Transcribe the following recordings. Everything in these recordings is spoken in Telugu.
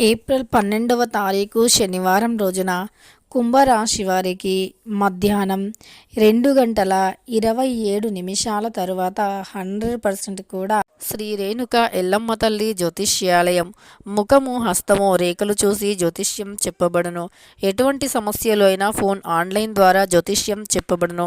ఏప్రిల్ పన్నెండవ తారీఖు శనివారం రోజున కుంభరాశి వారికి మధ్యాహ్నం రెండు గంటల ఇరవై ఏడు నిమిషాల తరువాత హండ్రెడ్ పర్సెంట్ కూడా శ్రీ రేణుక ఎల్లమ్మ తల్లి జ్యోతిష్యాలయం ముఖము హస్తము రేఖలు చూసి జ్యోతిష్యం చెప్పబడును. ఎటువంటి సమస్యలు అయినా ఫోన్ ఆన్లైన్ ద్వారా జ్యోతిష్యం చెప్పబడును.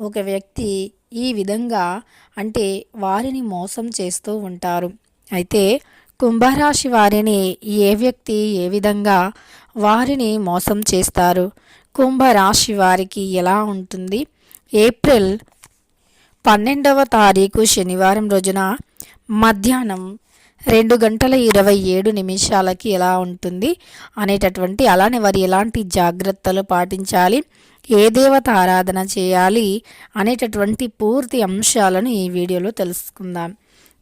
ఒక వ్యక్తి ఈ విధంగా అంటే వారిని మోసం చేస్తూ ఉంటారు. అయితే కుంభరాశి వారిని ఏ వ్యక్తి ఏ విధంగా వారిని మోసం చేస్తారు? కుంభరాశి వారికి ఎలా ఉంటుంది? ఏప్రిల్ పన్నెండవ తారీఖు శనివారం రోజున మధ్యాహ్నం రెండు గంటల ఇరవై ఏడు నిమిషాలకి ఎలా ఉంటుంది అనేటటువంటి అలానే వారు ఎలాంటి జాగ్రత్తలు పాటించాలి? ఏ దేవత ఆరాధన చేయాలి అనేటటువంటి పూర్తి అంశాలను ఈ వీడియోలో తెలుసుకుందాం.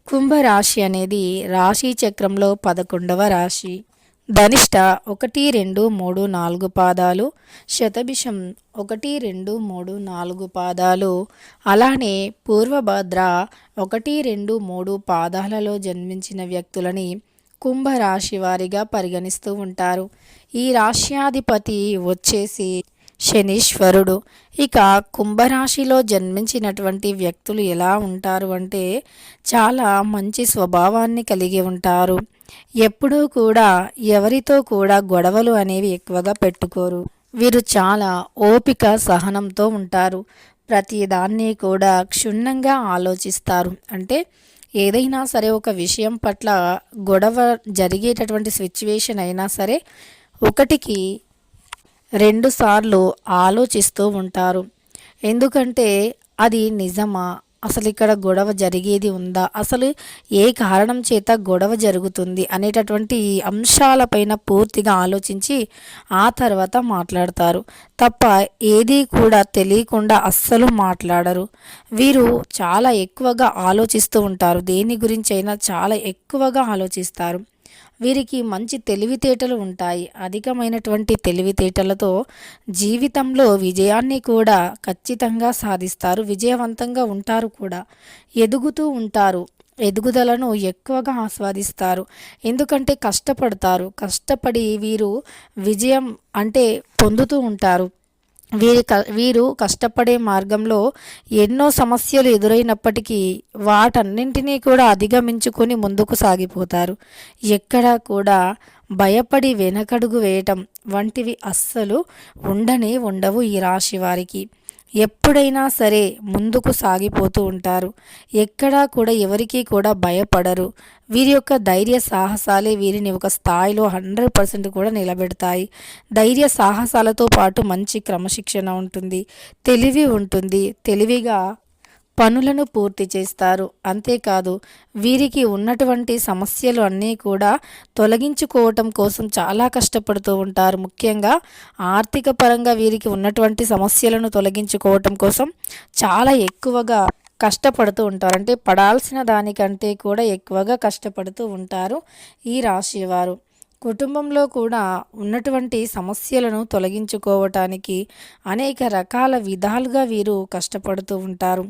కుంభరాశి అనేది రాశి చక్రంలో పదకొండవ రాశి. ధనిష్ట ఒకటి రెండు మూడు నాలుగు పాదాలు. శతభిషం ఒకటి రెండు మూడు నాలుగు పాదాలు. అలానే పూర్వభద్ర ఒకటి రెండు మూడు పాదాలలో జన్మించిన వ్యక్తులని కుంభరాశి వారిగా పరిగణిస్తూ ఉంటారు. ఈ రాశ్యాధిపతి వచ్చేసి శనీశ్వరుడు. ఇక కుంభరాశిలో జన్మించినటువంటి వ్యక్తులు ఎలా ఉంటారు అంటే చాలా మంచి స్వభావాన్ని కలిగి ఉంటారు. ఎప్పుడూ కూడా ఎవరితో కూడా గొడవలు అనేవి ఎక్కువగా పెట్టుకోరు. వీరు చాలా ఓపిక సహనంతో ఉంటారు. ప్రతిదాన్ని కూడా క్షుణ్ణంగా ఆలోచిస్తారు. అంటే ఏదైనా సరే ఒక విషయం పట్ల గొడవ జరిగేటటువంటి సిచ్యువేషన్ అయినా సరే ఒకటికి రెండుసార్లు ఆలోచిస్తూ ఉంటారు. ఎందుకంటే అది నిజమా? అసలు ఇక్కడ గొడవ జరిగేది ఉందా? అసలు ఏ కారణం చేత గొడవ జరుగుతుంది? అనేటటువంటి అంశాలపైన పూర్తిగా ఆలోచించి ఆ తర్వాత మాట్లాడతారు. తప్ప ఏది కూడా తెలియకుండా అస్సలు మాట్లాడరు. వీరు చాలా ఎక్కువగా ఆలోచిస్తూ ఉంటారు. దేని గురించి అయినా చాలా ఎక్కువగా ఆలోచిస్తారు. వీరికి మంచి తెలివితేటలు ఉంటాయి. అధికమైనటువంటి తెలివితేటలతో జీవితంలో విజయాన్ని కూడా ఖచ్చితంగా సాధిస్తారు. విజయవంతంగా ఉంటారు కూడా. ఎదుగుతూ ఉంటారు. ఎదుగుదలను ఎక్కువగా ఆస్వాదిస్తారు. ఎందుకంటే కష్టపడతారు. కష్టపడి వీరు విజయం అంటే పొందుతూ ఉంటారు. వీరి క వీరు కష్టపడే మార్గంలో ఎన్నో సమస్యలు ఎదురైనప్పటికీ వాటన్నింటినీ కూడా అధిగమించుకొని ముందుకు సాగిపోతారు. ఎక్కడా కూడా భయపడి వెనకడుగు వేయటం వంటివి అస్సలు ఉండనే ఉండవు ఈ రాశి వారికి. ఎప్పుడైనా సరే ముందుకు సాగిపోతూ ఉంటారు. ఎక్కడా కూడా ఎవరికీ కూడా భయపడరు. వీరి యొక్క ధైర్య సాహసాలే వీరిని ఒక స్థాయిలో హండ్రెడ్ పర్సెంట్ కూడా నిలబెడతాయి. ధైర్య సాహసాలతో పాటు మంచి క్రమశిక్షణ ఉంటుంది. తెలివి ఉంటుంది. తెలివిగా పనులను పూర్తి చేస్తారు. అంతేకాదు వీరికి ఉన్నటువంటి సమస్యలు అన్నీ కూడా తొలగించుకోవటం కోసం చాలా కష్టపడుతూ ఉంటారు. ముఖ్యంగా ఆర్థిక పరంగా వీరికి ఉన్నటువంటి సమస్యలను తొలగించుకోవటం కోసం చాలా ఎక్కువగా కష్టపడుతూ ఉంటారు. అంటే పడాల్సిన దానికంటే కూడా ఎక్కువగా కష్టపడుతూ ఉంటారు ఈ రాశి వారు. కుటుంబంలో కూడా ఉన్నటువంటి సమస్యలను తొలగించుకోవటానికి అనేక రకాల విధాలుగా వీరు కష్టపడుతూ ఉంటారు.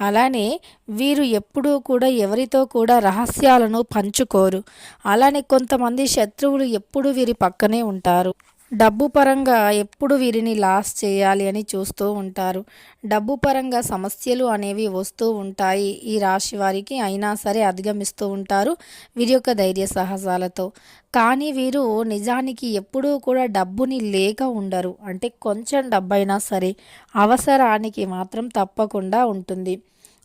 అలానే వీరు ఎప్పుడూ కూడా ఎవరితో కూడా రహస్యాలను పంచుకోరు. అలానే కొంతమంది శత్రువులు ఎప్పుడూ వీరి పక్కనే ఉంటారు. డబ్బు పరంగా ఎప్పుడు వీరిని లాస్ చేయాలి అని చూస్తూ ఉంటారు. డబ్బు పరంగా సమస్యలు అనేవి వస్తూ ఉంటాయి. ఈ రాశి వారికి అయినా సరే అధిగమిస్తూ ఉంటారు వీరి యొక్క ధైర్య సాహసాలతో. కానీ వీరు నిజానికి ఎప్పుడూ కూడా డబ్బుని లేక ఉండరు. అంటే కొంచెం డబ్బైనా సరే అవసరానికి మాత్రం తప్పకుండా ఉంటుంది.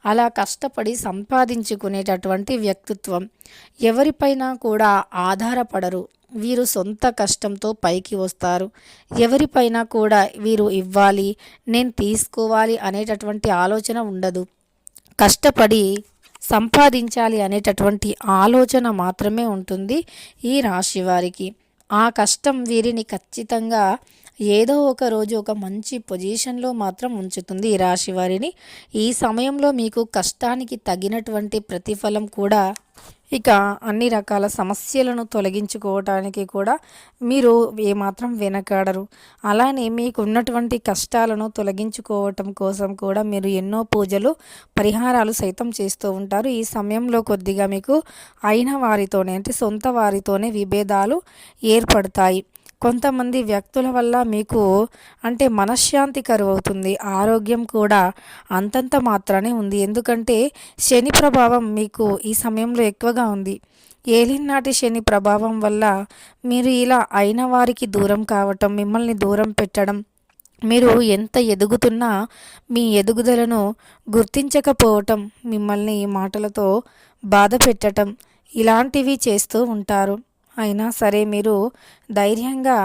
అలా కష్టపడి సంపాదించుకునేటటువంటి వ్యక్తిత్వం ఎవరిపైన కూడా ఆధారపడరు. వీరు సొంత కష్టంతో పైకి వస్తారు. ఎవరిపైన కూడా వీరు ఇవ్వాలి నేను తీసుకోవాలి అనేటటువంటి ఆలోచన ఉండదు. కష్టపడి సంపాదించాలి అనేటటువంటి ఆలోచన మాత్రమే ఉంటుంది ఈ రాశి వారికి. ఆ కష్టం వీరిని ఖచ్చితంగా ఏదో ఒక రోజు ఒక మంచి పొజిషన్లో మాత్రం ఉంచుతుంది ఈ రాశి వారిని. ఈ సమయంలో మీకు కష్టానికి తగినటువంటి ప్రతిఫలం కూడా ఇక అన్ని రకాల సమస్యలను తొలగించుకోవటానికి కూడా మీరు ఏమాత్రం వెనకాడరు. అలానే మీకు ఉన్నటువంటి కష్టాలను తొలగించుకోవటం కోసం కూడా మీరు ఎన్నో పూజలు పరిహారాలు సైతం చేస్తూ ఉంటారు. ఈ సమయంలో కొద్దిగా మీకు అయిన వారితోనే అంటే సొంత వారితోనే విభేదాలు ఏర్పడతాయి. కొంతమంది వ్యక్తుల వల్ల మీకు అంటే మనశ్శాంతి కరువవుతుంది ఆరోగ్యం కూడా అంతంత మాత్రానే ఉంది. ఎందుకంటే శని ప్రభావం మీకు ఈ సమయంలో ఎక్కువగా ఉంది. ఏలినాటి శని ప్రభావం వల్ల మీరు ఇలా అయిన వారికి దూరం కావటం మిమ్మల్ని దూరం పెట్టడం మీరు ఎంత ఎదుగుతున్నా మీ ఎదుగుదలను గుర్తించకపోవటం మిమ్మల్ని మాటలతో బాధ పెట్టడం ఇలాంటివి చేస్తూ ఉంటారు. అయినా సరే మీరు ధైర్యంగా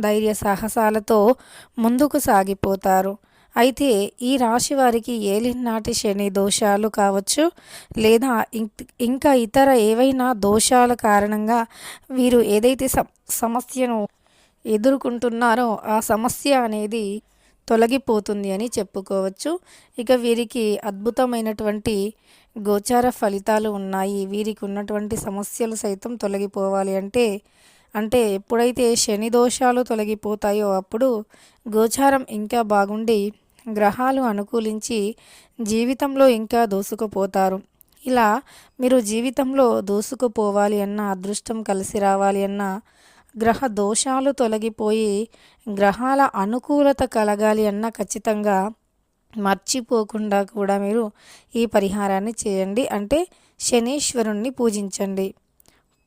ధైర్య సాహసాలతో ముందుకు సాగిపోతారు. అయితే ఈ రాశి వారికి ఏలినాటి శని దోషాలు కావచ్చు లేదా ఇంకా ఇతర ఏవైనా దోషాల కారణంగా వీరు ఏదైతే సమస్యను ఎదుర్కొంటున్నారో ఆ సమస్య అనేది తొలగిపోతుంది అని చెప్పుకోవచ్చు. ఇక వీరికి అద్భుతమైనటువంటి గోచార ఫలితాలు ఉన్నాయి. వీరికి ఉన్నటువంటి సమస్యలు సైతం తొలగిపోవాలి అంటే అంటే ఎప్పుడైతే శని దోషాలు తొలగిపోతాయో అప్పుడు గోచారం ఇంకా బాగుండి గ్రహాలు అనుకూలించి జీవితంలో ఇంకా దూసుకుపోతారు. ఇలా మీరు జీవితంలో దూసుకుపోవాలి అన్న అదృష్టం కలిసి రావాలి అన్న గ్రహ దోషాలు తొలగిపోయి గ్రహాల అనుకూలత కలగాలి అన్న ఖచ్చితంగా మర్చిపోకుండా కూడా మీరు ఈ పరిహారాన్ని చేయండి. అంటే శనీశ్వరుణ్ణి పూజించండి.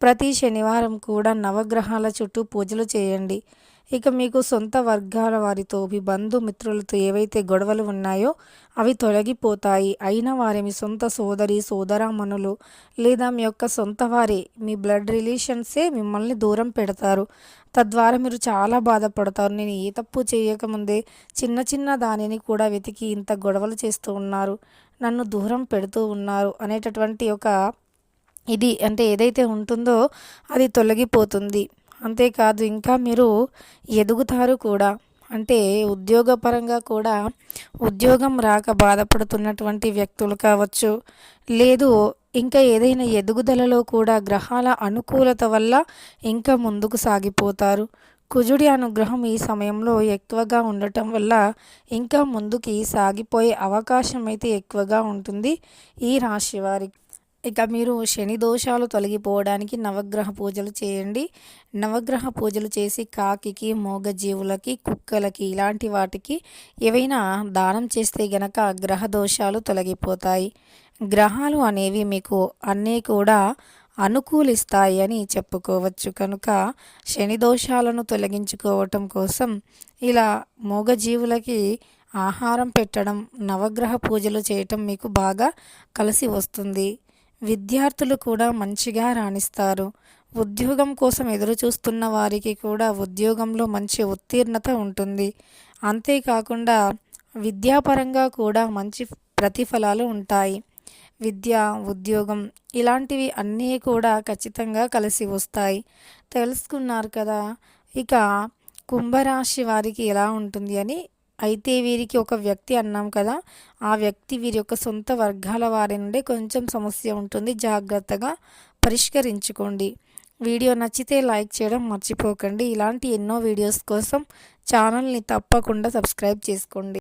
ప్రతి శనివారం కూడా నవగ్రహాల చుట్టూ పూజలు చేయండి. ఇక మీకు సొంత వర్గాల వారితో మీ బంధుమిత్రులతో ఏవైతే గొడవలు ఉన్నాయో అవి తొలగిపోతాయి. అయిన వారి మీ సొంత సోదరి సోదరామణులు లేదా మీ యొక్క సొంత వారి మీ బ్లడ్ రిలేషన్సే మిమ్మల్ని దూరం పెడతారు. తద్వారా మీరు చాలా బాధపడతారు. నేను ఏ తప్పు చేయకముందే చిన్న చిన్న దానిని కూడా వెతికి ఇంత గొడవలు చేస్తూ ఉన్నారు. నన్ను దూరం పెడుతూ ఉన్నారు అనేటటువంటి ఒక ఇది అంటే ఏదైతే ఉంటుందో అది తొలగిపోతుంది. అంతేకాదు ఇంకా మీరు ఎదుగుతారు కూడా. అంటే ఉద్యోగపరంగా కూడా ఉద్యోగం రాక బాధపడుతున్నటువంటి వ్యక్తులు కావచ్చు లేదు ఇంకా ఏదైనా ఎదుగుదలలో కూడా గ్రహాల అనుకూలత వల్ల ఇంకా ముందుకు సాగిపోతారు. కుజుడి అనుగ్రహం ఈ సమయంలో ఎక్కువగా ఉండటం వల్ల ఇంకా ముందుకి సాగిపోయే అవకాశం అయితే ఎక్కువగా ఉంటుంది ఈ రాశి వారికి. ఇక మీరు శని దోషాలు తొలగిపోవడానికి నవగ్రహ పూజలు చేయండి. నవగ్రహ పూజలు చేసి కాకికి మూగజీవులకి కుక్కలకి ఇలాంటి వాటికి ఏవైనా దానం చేస్తే గనక గ్రహ దోషాలు తొలగిపోతాయి. గ్రహాలు అనేవి మీకు అన్నీ కూడా అనుకూలిస్తాయి అని చెప్పుకోవచ్చు. కనుక శని దోషాలను తొలగించుకోవటం కోసం ఇలా మూగజీవులకి ఆహారం పెట్టడం నవగ్రహ పూజలు చేయటం మీకు బాగా కలిసి వస్తుంది. విద్యార్థులు కూడా మంచిగా రాణిస్తారు. ఉద్యోగం కోసం ఎదురు చూస్తున్న వారికి కూడా ఉద్యోగంలో మంచి ఉత్తీర్ణత ఉంటుంది. అంతేకాకుండా విద్యాపరంగా కూడా మంచి ప్రతిఫలాలు ఉంటాయి. విద్య ఉద్యోగం ఇలాంటివి అన్నీ కూడా ఖచ్చితంగా కలిసి వస్తాయి. తెలుసుకున్నారు కదా? ఇక కుంభరాశి వారికి ఎలా ఉంటుంది అని అయితే వీరికి ఒక వ్యక్తి అన్నాం కదా ఆ వ్యక్తి వీరి యొక్క సొంత వర్గాల వారి నుండి కొంచెం సమస్య ఉంటుంది. జాగ్రత్తగా పరిష్కరించుకోండి. వీడియో నచ్చితే లైక్ చేయడం మర్చిపోకండి. ఇలాంటి ఎన్నో వీడియోస్ కోసం ఛానల్ని తప్పకుండా సబ్స్క్రైబ్ చేసుకోండి.